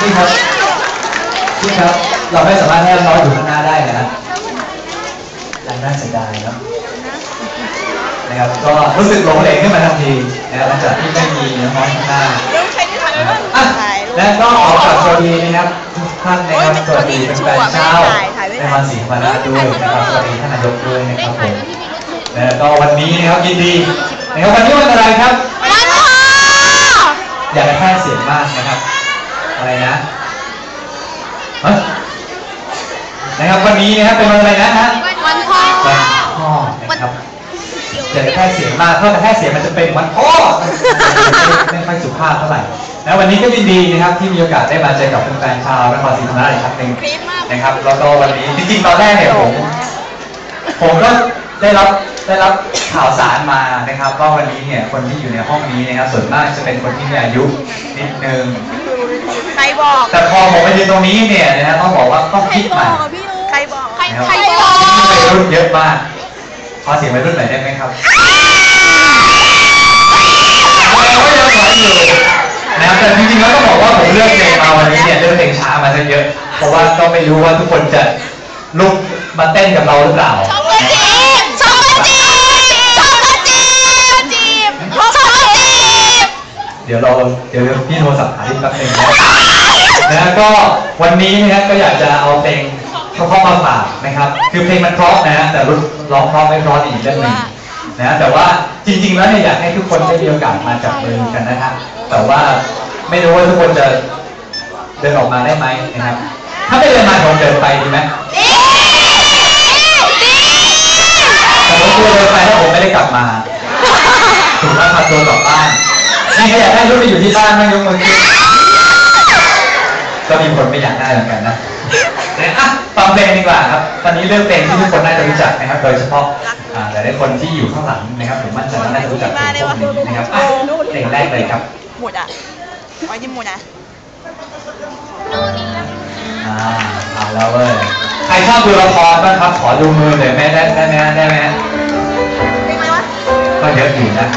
ครับ เราไม่สามารถให้น้องอยู่ข้างหน้าได้นะยังน่าเสียดายเนาะนะครับ ก็รู้สึกหลงเหลงขึ้นมาทันทีนะครับหลังจากที่ไม่มีน้องข้างหน้าลูกใช้ที่ทำนะครับบ้างอะและก็ขอกราบสวัสดีนะครับทุกท่านนะครับสวัสดีเป็นแฟนเช้าในวันศรีพนาด้วยนะครับสวัสดีท่านนายกด้วยนะครับผมแล้วก็วันนี้นะครับยินดีนะครับวันนี้วันอะไรครับวันพ่ออย่าไปแพร่เสียงมากนะครับ อะไรนะฮะนะครับวันนี้นะครับเป็นวันอะไรนะฮะวันพ่อวันพ่อนะครับอย่าไปแพร่เสียงมากเพราะถ้าแพร่เสียงมันจะเป็นวันพ่อไม่ค่อยสุภาพเท่าไหร่แล้ววันนี้ก็ยินดีนะครับที่มีโอกาสได้มาเจอกับแฟนๆชาวนครศรีธรรมราชอีกครั้งหนึ่งกรี๊ดมากนะครับแล้วก็วันนี้จริงๆตอนแรกเนี่ยผมผมก็ได้รับได้รับข่าวสารมานะครับว่าวันนี้เนี่ยคนที่อยู่ในห้องนี้นะครับส่วนมากจะเป็นคนที่มีอายุนิดนึงใค รบอกแต่พอผมมายืนตรงนี้เนี่ยนะฮะต้องบอกว่าต้องคิดใหม่ใครบอกใครนะครับใครบอกที่วัยรุ่นเยอะมากขอเสียงวัยรุ่นหน่อยได้ไหมครับยังไม่ยังไหวอยู่นะครับแต่จริงๆแล้วต้องบอกว่าผมเลือกเพลงมาวันนี้เนี่ยเลือกเพลงช้ามาซะเยอะ เพราะว่าก็ไม่รู้ว่าทุกคนจะลุกมาเต้นกับเราหรือเปล่า ดี๋ยวเราเดี๋ยวพี่โทรศัพท์หาที่แป๊บนึงนะนะก็วันนี้นะก็อยากจะเอาเพลงเพราะๆมาฝากนะครับ คือเพลงมันเพราะนะ แต่รุ่นร้องเพราะไม่เพราะอีกเรื่องหนึ่งนะแต่ว่าจริง ๆ แล้วเนี่ยอยากให้ทุกคนได้มีโอกาสมาจับมือกันนะครับแต่ว่าไม่รู้ว่าทุกคนจะเดินออกมาได้ไหมนะครับ ถ้าไม่เดินมาผมเดินไปดีไหมแต่ผมกลัวเดินไปถ้าผมไม่ได้กลับมาถูกว่าพาตัวกลับบ้าน นี่ก็อยากได้ลูกไปอยู่ที่บ้านไม่ยกมือขึ้นก็มีคนไม่อยากได้เหมือนกันนะเนี่ยอะฟังเพลงดีกว่าครับ ตอนนี้เลือกเพลงที่ทุกคนน่าจะรู้จักนะครับ โดยเฉพาะอ่าหลายๆคนที่อยู่ข้างหลังนะครับผมมั่นใจว่าน่าจะรู้จักเพลงพวกนี้นะครับอะเพลงแรกเลยครับหมดอะไว้ที่หมดนะอ่าเอาแล้วเว้ยใครชอบดูละครบ้างครับ ขอดูมือหน่อยแม่ได้ได้ไหมฮะได้ไหมฮะเป็นไงวะก็เยอะอยู่นะ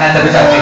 น่าจะรู้จักเ